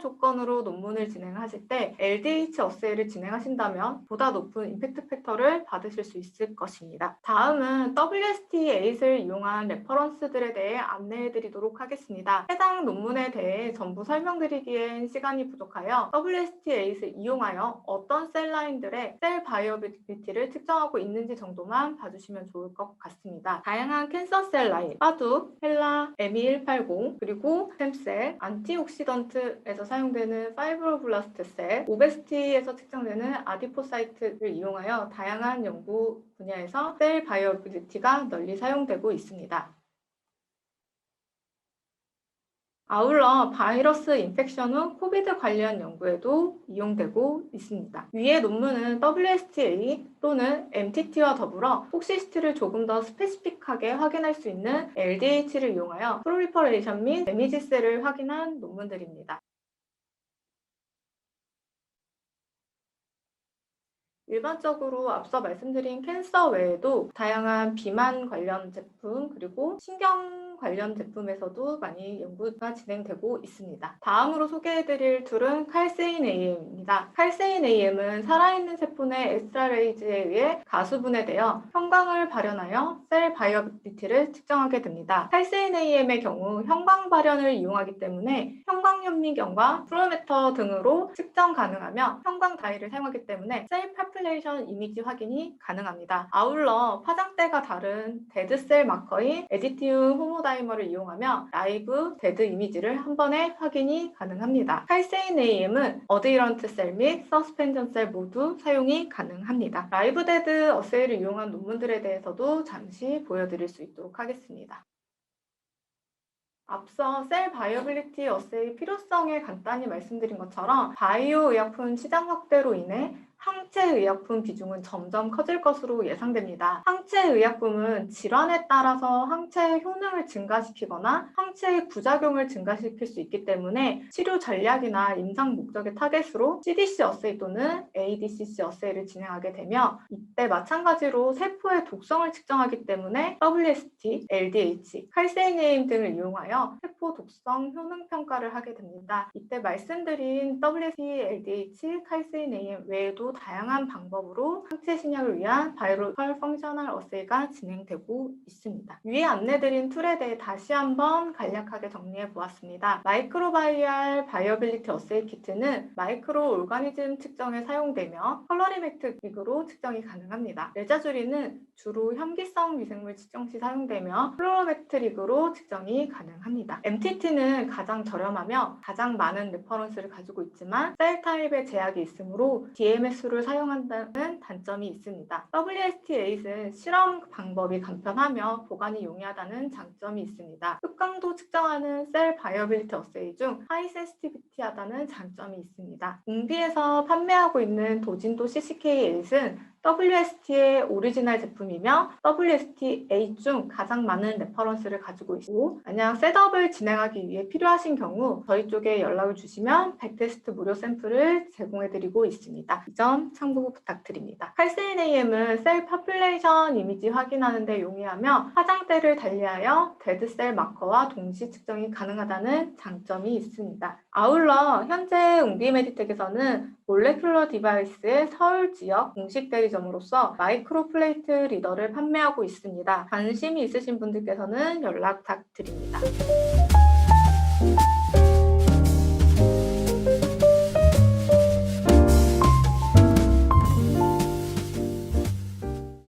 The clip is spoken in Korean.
조건으로 논문을 진행하실 때 LDH 어세이를 진행하신다면 보다 높은 임팩트 팩터를 받으실 수 있을 것입니다. 다음은 WST8을 이용한 레퍼런스들에 대해 안내해 드리도록 하겠습니다. 해당 논문에 대해 전부 설명드리기엔 시간이 부족하여 WST8을 이용하여 어떤 셀 라인들의 셀 바이어빌리티를 측정하고 있는지 정도만 봐주시면 좋을 것 같습니다. 다양한 캔서 셀 라인, 파두, 헬라, ME180, 그리고 스템셀, 안티옥시던트에서 사용되는 파이브로블라스트 셀, 오베스티에서 측정되는 아디포사이트를 이용하여 다양한 연구 분야에서 셀 바이어빌리티가 널리 사용되고 있습니다. 아울러 바이러스 인펙션 후 코비드 관련 연구에도 이용되고 있습니다. 위의 논문은 WSTA 또는 MTT와 더불어 톡시시티를 조금 더 스페시픽하게 확인할 수 있는 LDH를 이용하여 프롤리퍼레이션 및 데미지셀을 확인한 논문들입니다. 일반적으로 앞서 말씀드린 캔서 외에도 다양한 비만 관련 제품 그리고 신경 관련 제품에서도 많이 연구가 진행되고 있습니다. 다음으로 소개해드릴 툴은 칼세인 AM입니다. 칼세인 AM은 살아있는 세포 내 엑스트라레이즈에 의해 가수분해되어 형광을 발현하여 셀 바이어빌리티를 측정하게 됩니다. 칼세인 AM의 경우 형광 발현을 이용하기 때문에 형광현미경과 프로메터 등으로 측정 가능하며 형광 다이를 사용하기 때문에 셀 파 퓰레이션 이미지 확인이 가능합니다. 아울러 화장대가 다른 데드셀 마커인 에디티움 호모다이머를 이용하며 라이브 데드 이미지를 한 번에 확인이 가능합니다. 칼세인 AM은 어드이런트 셀 및 서스펜전 셀 모두 사용이 가능합니다. 라이브 데드 어세이를 이용한 논문들에 대해서도 잠시 보여드릴 수 있도록 하겠습니다. 앞서 셀 바이어빌리티 어세이 필요성에 간단히 말씀드린 것처럼 바이오 의약품 시장 확대로 인해 항체 의약품 비중은 점점 커질 것으로 예상됩니다. 항체 의약품은 질환에 따라서 항체의 효능을 증가시키거나 항체의 부작용을 증가시킬 수 있기 때문에 치료 전략이나 임상 목적의 타겟으로 CDC 어세이 또는 ADCC 어세이를 진행하게 되며 이때 마찬가지로 세포의 독성을 측정하기 때문에 WST, LDH, 칼세이네임 등을 이용하여 세포 독성 효능 평가를 하게 됩니다. 이때 말씀드린 WST, LDH, 칼세이네임 외에도 다양한 방법으로 항체 신약을 위한 바이로컬 펑셔널 어세이가 진행되고 있습니다. 위에 안내드린 툴에 대해 다시 한번 간략하게 정리해 보았습니다. 마이크로바이알 바이어빌리티 어세이 키트는 마이크로 오르가니즘 측정에 사용되며 컬러리메트릭으로 측정이 가능합니다. 레자주리는 주로 현기성 미생물 측정 시 사용되며 플로로메트릭으로 측정이 가능합니다. MTT는 가장 저렴하며 가장 많은 레퍼런스를 가지고 있지만 셀 타입의 제약이 있으므로 DMS 를 사용한다는 단점이 있습니다. WST8은 실험 방법이 간편하며 보관이 용이하다는 장점이 있습니다. 흑강도 측정하는 셀 바이어빌리티 어세이 중 하이 센시티비티하다는 장점이 있습니다. 웅비에서 판매하고 있는 도진도 CCK8은 WST의 오리지널 제품이며 WST8 중 가장 많은 레퍼런스를 가지고 있고 만약 셋업을 진행하기 위해 필요하신 경우 저희 쪽에 연락을 주시면 100테스트 무료 샘플을 제공해드리고 있습니다. 이 점 참고 부탁드립니다. 칼세인 AM은 셀 파퓰레이션 이미지 확인하는 데 용이하며 화장대를 달리하여 데드셀 마커와 동시 측정이 가능하다는 장점이 있습니다. 아울러 현재 웅비 메디텍에서는 몰레큘러 디바이스의 서울 지역 공식 대리 점으로서 마이크로 플레이트 리더를 판매하고 있습니다. 관심이 있으신 분들께서는 연락 부탁드립니다.